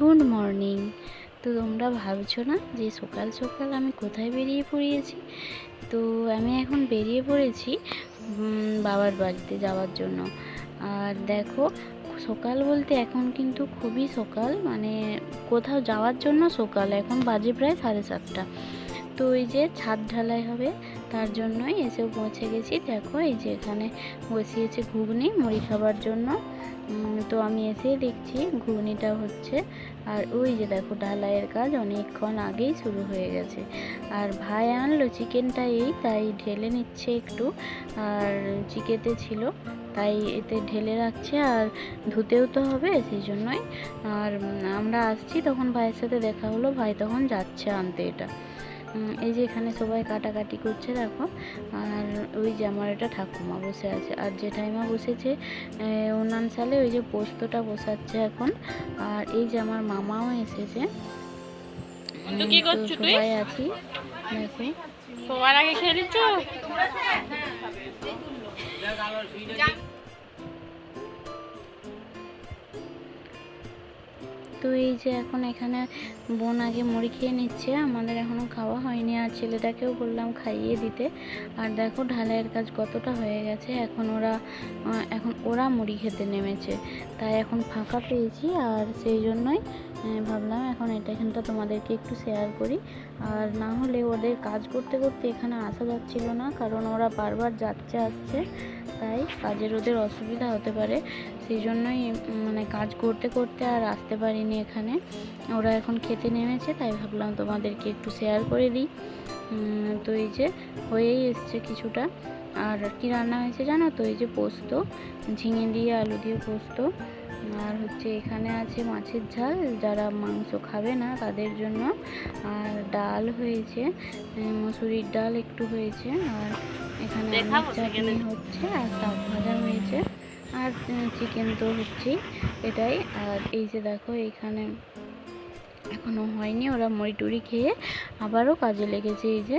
Good morning. তো তোমরা ভাবছ না যে সকাল সকাল আমি কোথায় বেরিয়ে পড়িয়েছি? তো আমি এখন বেরিয়ে পড়েছি বাবার বাড়িতে যাওয়ার জন্য। আর দেখো, সকাল বলতে এখন কিন্তু খুবই সকাল মানে কোথাও যাওয়ার জন্য সকাল, এখন বাজে প্রায় সাড়ে সাতটা। তো ওই যে ছাদ ঢালাই হবে, তার জন্যই এসেও পৌঁছে গেছি। দেখো, এই যে এখানে বসিয়েছে ঘুগনি মুড়ি খাবার জন্য। তো আমি এসেই দেখছি ঘুগনিটা হচ্ছে। আর ওই যে দেখো, ঢালাইয়ের কাজ অনেকক্ষণ আগেই শুরু হয়ে গেছে। আর ভাই আনলো, চিকেনটা এই, তাই ঢেলে নিচ্ছে একটু। আর চিকেতে ছিল, তাই এতে ঢেলে রাখছে। আর ধুতেও তো হবে, সেই জন্যই। আর আমরা আসছি, তখন ভাইয়ের সাথে দেখা হলো। ভাই তখন যাচ্ছে আনতে এটা। এই যে এখানে সবাই কাটাকাটি করছে দেখো। আর ওই যে আমার এটা ঠাকুমা বসে আছে। আর যে জেঠাইমা বসেছে উনান সালে ওই যে পোস্তটা বসাচ্ছে এখন। আর এই যে আমার মামাও এসেছে? সবাই আছি। দেখো। সবার আগে খেয়ে তো এই যে এখন এখানে বোন আগে মুড়ি খেয়ে নিচ্ছে, আমাদের এখনও খাওয়া হয়নি। আর ছেলেটাকেও বললাম খাইয়ে দিতে। আর দেখো ঢালাইয়ের কাজ কতটা হয়ে গেছে, এখন ওরা এখন ওরা মুড়ি খেতে নেমেছে। তাই এখন ফাঁকা পেয়েছি, আর সেই জন্যই ভাবলাম এখন এটা এখানটা তোমাদেরকে একটু শেয়ার করি। আর না হলে ওদের কাজ করতে করতে এখানে আসা যাচ্ছিল না, কারণ ওরা বারবার যাচ্ছে আসছে, তাই কাজের ওদের অসুবিধা হতে পারে। সেই জন্যই মানে কাজ করতে করতে আর আসতে পারিনি এখানে। ওরা এখন খেতে নেমেছে, তাই ভাবলাম তোমাদেরকে একটু শেয়ার করে দিই। তো এই যে হয়েই এসছে কিছুটা। আর কি রান্না হয়েছে জানো তো? এই যে পোস্ত, ঝিঙে দিয়ে আলু দিয়ে পোস্ত। আর হচ্ছে এখানে আছে মাছের ঝাল যারা মাংস খাবে না তাদের জন্য। আর ডাল হয়েছে মসুরির ডাল একটু হয়েছে আর এখানে চাটনি হচ্ছে আর শাক ভাজা হয়েছে। আর চিকেন তো হচ্ছেই এটাই। আর এই যে দেখো এখানে এখনও হয়নি, ওরা মুড়ি টুড়ি খেয়ে আবারও কাজে লেগেছে এই যে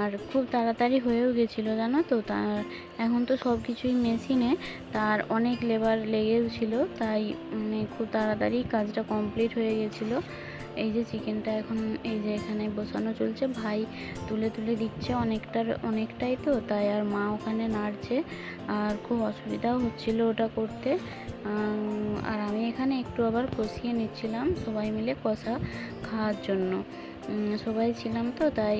আর খুব তাড়াতাড়ি হয়েও গেছিল জানো তো, তার এখন তো সব কিছুই মেশিনে, তার অনেক লেবার লেগেও ছিল, তাই মানে খুব তাড়াতাড়ি কাজটা কমপ্লিট হয়ে গেছিল। এই যে চিকেনটা এখন এই যে এখানে বসানো চলছে। ভাই তুলে তুলে দিচ্ছে অনেকটার, অনেকটাই তো, তাই আর মা ওখানে নাড়ছে। আর খুব অসুবিধাও হচ্ছিল ওটা করতে। আর আমি এখানে একটু আবার কষিয়ে নিচ্ছিলাম সবাই মিলে কষা খাওয়ার জন্য। সবাই ছিলাম তো, তাই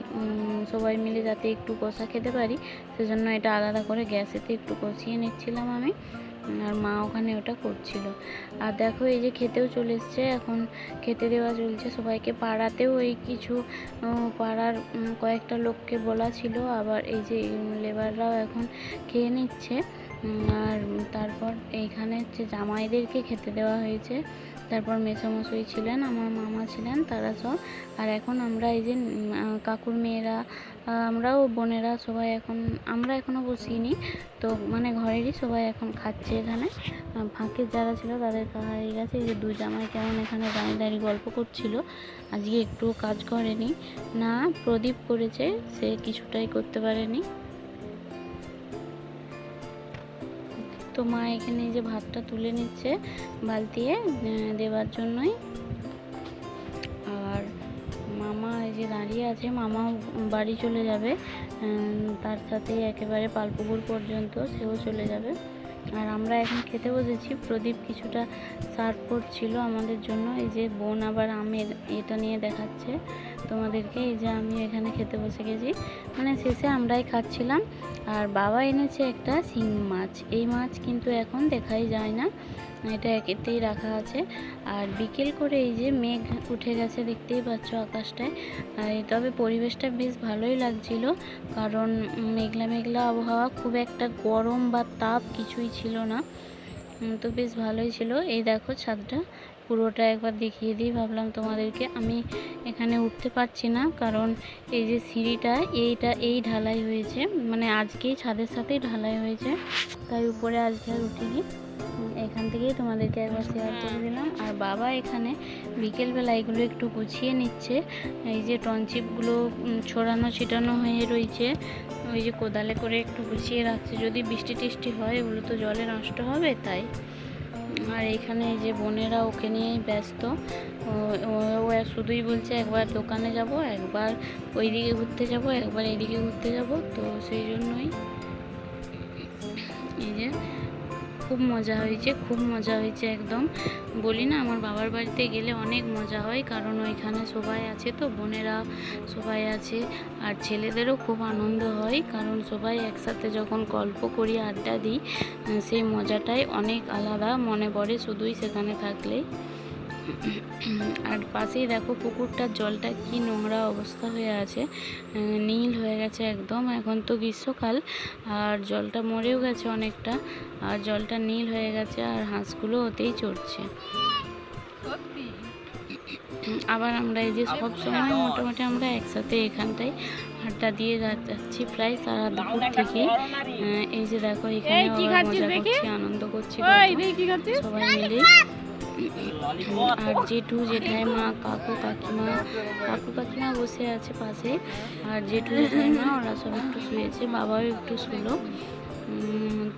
সবাই মিলে যাতে একটু কষা খেতে পারি, সেজন্য এটা আলাদা করে গ্যাসেতে একটু কষিয়ে নিচ্ছিলাম আমি। আর মা ওখানে ওটা করছিল। আর দেখো এই যে খেতেও চলে এসছে, এখন খেতে দেওয়া চলছে। সবাইকে পাড়াতেও এই কিছু পাড়ার কয়েকটা লোককে বলা ছিল। আবার এই যে লেবাররাও এখন খেয়ে নিচ্ছে। আর তারপর এইখানে হচ্ছে জামাইদেরকে খেতে দেওয়া হয়েছে। তারপর মেসোমশাই ছিলেন, আমার মামা ছিলেন, তারা সব। আর এখন আমরা এই যে কাকুর মেয়েরা আমরাও বোনেরা সবাই এখন, আমরা এখনও বসিনি। তো মানে ঘরেরই সবাই এখন খাচ্ছে এখানে। ফাঁকে যারা ছিল তাদের হয়ে গেছে। এই যে দু জামাই কেমন এখানে দাঁড়িয়ে দাঁড়িয়ে গল্প করছিল। আজকে একটু কাজ করেনি। না, প্রদীপ করেছে, সে কিছুটাই করতে পারেনি। মা এখানে যে ভাতটা তুলে নিচ্ছে বালতিয়ে দেওয়ার জন্যই। আর মামা এই যে দাঁড়িয়ে আছে, মামাও বাড়ি চলে যাবে। তার সাথে একেবারে পালপুকুর পর্যন্ত সেও চলে যাবে। আর আমরা এখন খেতে বসেছি। প্রদীপ কিছুটা সার্ভ করছিল আমাদের জন্য। এই যে বোন আবার আমের এটা নিয়ে দেখাচ্ছে। তোমাদেরকে এই যে আমি এখানে খেতে বসে গেছি। মানে শেষে আমরাই খাচ্ছিলাম। আর বাবা এনেছে একটা শিং মাছ। এই মাছ কিন্তু এখন দেখাই যায় না। এটা একেতেই রাখা আছে। আর বিকেল করে এই যে মেঘ উঠে গেছে, দেখতেই পাচ্ছ আকাশটায়। তবে পরিবেশটা বেশ ভালোই লাগছিল। কারণ মেঘলা মেঘলা আবহাওয়া, খুব একটা গরম বা তাপ কিছুই ছিল না। তো বেশ ভালোই ছিল। এই দেখো ছাদটা। পুরোটা একবার দেখিয়ে দিই, ভাবলাম তোমাদেরকে। আমি এখানে উঠতে পারছি না, কারণ এই যে সিঁড়িটা, এইটা, এই ঢালাই হয়েছে। মানে আজকেই ছাদের সাথেই ঢালাই হয়েছে। তাই উপরে আজকে আর উঠিনি। এখান থেকেই তোমাদেরকে একবার শেয়ার করে দিলাম। আর বাবা এখানে বিকেলবেলা এগুলো একটু গুছিয়ে নিচ্ছে। এই যে টনচিপগুলো ছড়ানো, ছিটানো হয়ে রয়েছে ওই যে কোদালে করে একটু গুছিয়ে রাখছে। যদি বৃষ্টি টিষ্টি হয়, এগুলো তো জলে নষ্ট হবে, তাই আর এখানে যে বোনেরা ওকে নিয়েই ব্যস্ত। ও- শুধুই বলছে একবার দোকানে যাব, একবার ওই দিকে ঘুরতে যাব, একবার এইদিকে ঘুরতে যাব, তো সেই জন্যই। এই যে খুব মজা হয়েছে, খুব মজা হয়েছে একদম। বলি না, আমার বাবার বাড়িতে গেলে অনেক মজা হয়, কারণ ওইখানে সবাই আছে তো, বোনেরা সবাই আছে। আর ছেলেদেরও খুব আনন্দ হয়, কারণ সবাই একসাথে যখন গল্প করি, আড্ডা দিই, সেই মজাটাই অনেক আলাদা মনে পড়ে শুধুই সেখানে থাকলে। আর পাশেই দেখো পুকুরটার জলটা কি নোংরা অবস্থা হয়ে আছে। নীল হয়ে গেছে একদম। এখন তো গ্রীষ্মকাল আর জলটা মরেও গেছে অনেকটা। আর জলটা নীল হয়ে গেছে আর হাঁসগুলো ওতেই চড়ছে। আবার আমরা এই যে সব সময় মোটামুটি আমরা একসাথে এখানটায় আড্ডা দিয়ে যাচ্ছি প্রায় সারা দুপুর থেকে। এই যে দেখো এখানে মজা করছি আনন্দ করছি সবাই মিলে আর জেঠু জেঠাইমা কাকু কাকিমা কাকু কাকিমা বসে আছে পাশে। আর জেঠু জেঠাইমা ওরা সব একটু শুয়েছে বাবাও একটু শুলো।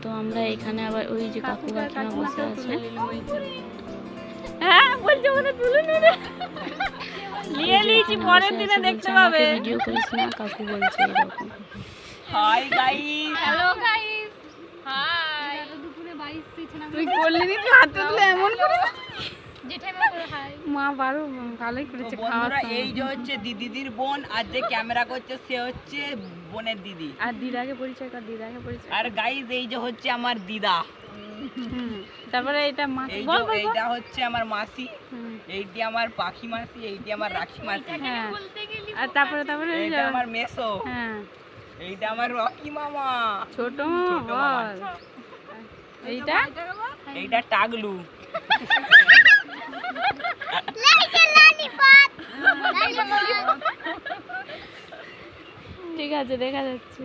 তো আমরা এখানে আবার ওই যে কাকু কাকিমা বসে আছে। হ্যাঁ বলছে তুলে নিয়ে নিয়ে নিয়েছি পরের দিনে দেখতে পাবে। ভিডিও করিস না কাকু বলছে এরকম। Hi guys hello guys hi তুই করলি তুই হাতে তুলে এমন করে? মা বারো ভালোই করেছে খাওয়া বন্ধুরা এই যে হচ্ছে দিদিদির বোন আর যে ক্যামেরা করছে সে হচ্ছে বোনের দিদি। আর দিদাকে পরিচয় কর দিদাকে পরিচয় আর গাইস এই যে হচ্ছে আমার দিদা। তারপরে এটা বল বল। হচ্ছে আমার মাসি এইটি আমার পাখি মাসি এইটি আমার রাখি মাসি। হ্যাঁ। আর তারপরে তারপরে এই এইটা যে- আমার মেসো। হ্যাঁ। এইটা আমার রকি মামা। ছোট মামা। এইটা? এইটা টাগলু। ঠিক আছে দেখা যাচ্ছে।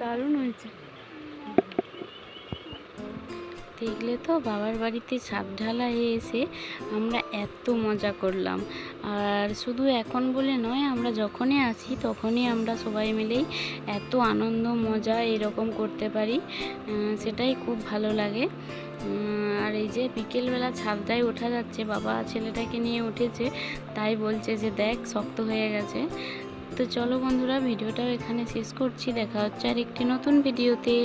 দারুণ হয়েছে। দেখলে তো বাবার বাড়িতে ছাদ ঢালায় এসে আমরা এত মজা করলাম। আর শুধু এখন বলে নয়, আমরা যখনই আসি তখনই আমরা সবাই মিলেই এত আনন্দ, মজা এরকম করতে পারি। সেটাই খুব ভালো লাগে। আর এই যে বিকেলবেলা ছাদটায় ওঠা যাচ্ছে, বাবা ছেলেটাকে নিয়ে উঠেছে, তাই বলছে যে দেখ শক্ত হয়ে গেছে। তো চলো বন্ধুরা, ভিডিওটাও এখানে শেষ করছি, দেখা হচ্ছে আর একটি নতুন ভিডিওতে।